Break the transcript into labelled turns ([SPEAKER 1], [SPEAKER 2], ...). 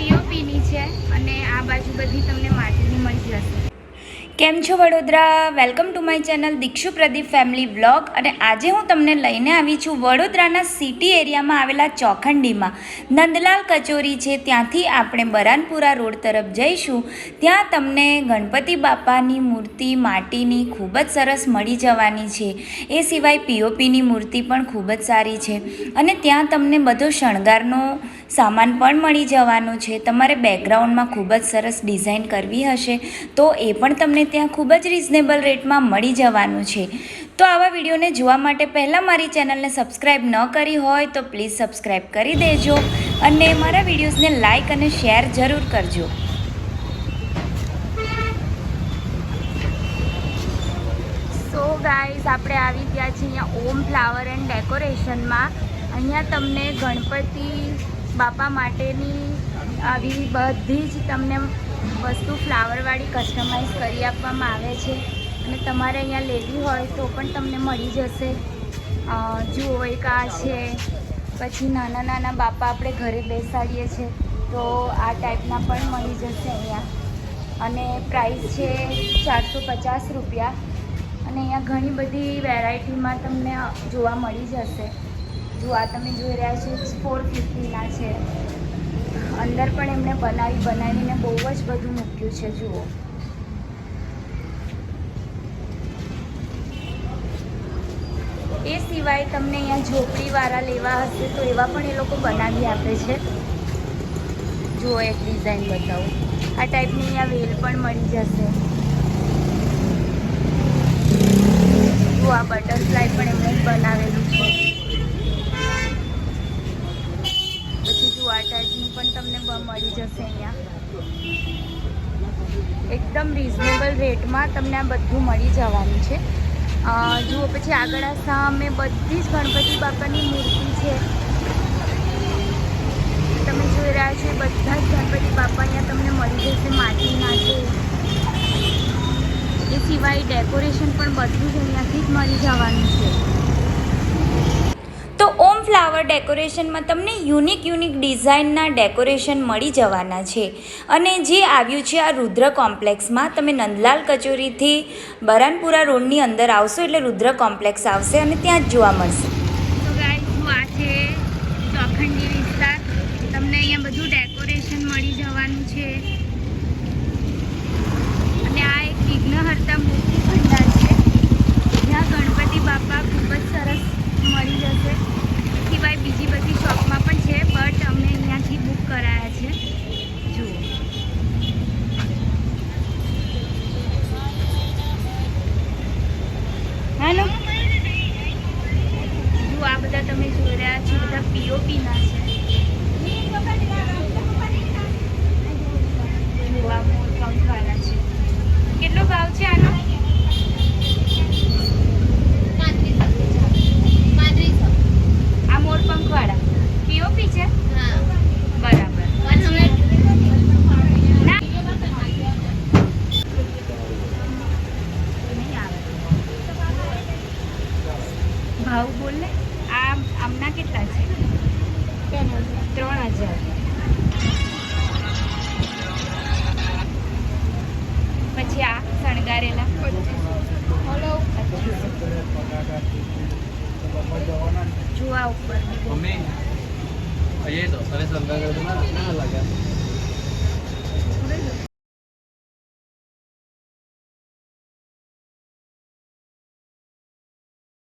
[SPEAKER 1] પીઓપીની છે અને આ બાજુ બધી તમને માટીની મળી જશે. કેમ છો Vadodara? Welcome to my channel Dikshu Pradeep family vlog અને આજે હું તમને લઈને આવી છું વડોદરાના સિટી એરિયામાં આવેલા ચોખંડીમાં. નંદલાલ કચોરી છે, ત્યાંથી આપણે બરાનપુરા રોડ તરફ જઈશું. ત્યાં તમને ગણપતિ બાપાની મૂર્તિ, માટીની ખૂબ જ સરસ મળી જવાની છે. એ સિવાય પીઓપીની મૂર્તિ પણ ખૂબ જ સારી છે. અને ત્યાં તમને બધો શણગારનો સામાન પણ મળી જવાનો છે. તમારે બેકગ્રાઉન્ડમાં ખૂબ જ સરસ ડિઝાઇન કરવી હશે, તો એ પણ તમને ત્યાં ખૂબ જ રિઝનેબલ રેટમાં મળી જવાનું છે. તો આવા વિડીયોને જોવા માટે પહેલાં મારી ચેનલને સબસ્ક્રાઈબ ન કરી હોય તો પ્લીઝ સબસ્ક્રાઈબ કરી દેજો અને મારા વિડીયોઝને લાઇક અને શેર જરૂર કરજો. સો ગાઈઝ આપણે આવી ગયા છીએ અહીંયા ઓમ ફ્લાવર એન્ડ ડેકોરેશનમાં અહીંયા તમને ગણપતિ બાપા માટેની આવી બધી જ તમને વસ્તુ ફ્લાવરવાળી કસ્ટમાઇઝ કરી આપવામાં આવે છે. અને તમારે અહીંયા લેવી હોય તો પણ તમને મળી જશે. જુઓ છે. પછી નાના નાના બાપા આપણે ઘરે બેસાડીએ છીએ તો આ ટાઈપના પણ મળી જશે અહીંયા. અને પ્રાઇસ છે ચારસો પચાસ રૂપિયા. અને અહીંયા ઘણી બધી વેરાયટીમાં તમને જોવા મળી જશે. જો આ તમે જોઈ રહ્યા છો ફોર ફિફ્ટીના છે. અંદર પણ એમણે બનાવી, બનાવીને બહુ જ બધું મૂક્યું છે, જુઓ. એ સિવાય તમને અહીંયા ઝોપડીવાળા લેવા હશે તો એવા પણ એ લોકો બનાવી આપે છે. જુઓ એક ડિઝાઇન બતાવું. આ ટાઈપની અહીંયા વેલ પણ મળી જશે. જુઓ, આ બટરફ્લાય પણ એમણે બનાવેલું છે પછી જુઓ આ ટાઈપનું પણ તમને બ- મળી જશે અહીંયા. એકદમ રિઝનેબલ રેટમાં તમને આ બધું મળી જવાનું છે. જુઓ, પછી આગળ આ સામે બધી જ ગણપતિ બાપાની મૂર્તિ છે. તમે જોઈ રહ્યા છો બધા જ ગણપતિ બાપા અહીંયા તમને મળી જશે માટીના છે એ સિવાય ડેકોરેશન પણ બધું જ અહીંયાથી જ મળી જવાનું છે. ફ્લાવર ડેકોરેશનમાં તમને યુનિક યુનિક ડિઝાઇનના ડેકોરેશન મળી જવાના છે. અને જે આવ્યું છે આ રુદ્ર કોમ્પ્લેક્સમાં, તમે નંદલાલ કચોરીથી બરાનપુરા રોડની અંદર આવશો એટલે રુદ્ર કોમ્પ્લેક્સ આવશે અને ત્યાં જ જોવા મળશે તો ગાઈસ આ છે ચોખંડી વિસ્તાર તમને અહીંયા બધું ડેકોરેશન મળી જવાનું છે અને આ એક વિઘ્નહર્તા મૂર્તિ ભંડાર છે જ્યાં ગણપતિ બાપા ખૂબ જ સરસ મળી જશે એ સિવાય બીજી બધી શોપમાં પણ છે બટ અમે અહીંયાથી બુક કરાયા છે જુઓ હાલો જુઓ આ બધા તમે જોઈ રહ્યા છો બધા પીઓપીના છે જુઓ આ મોર પંખવાળા છે કેટલો ભાવ છે આનો આ મોર પંખવાળા પીઓપી છે બરાબર ના નહીં આવે ભાવ બોલ ને આ આમના કેટલા છે? ત્રણ હજાર. પછી આ શણગારેલા. જો આ ઉપર.
[SPEAKER 2] મમ્મી અહીંયા તો સંગા ના ના લાગ્યા.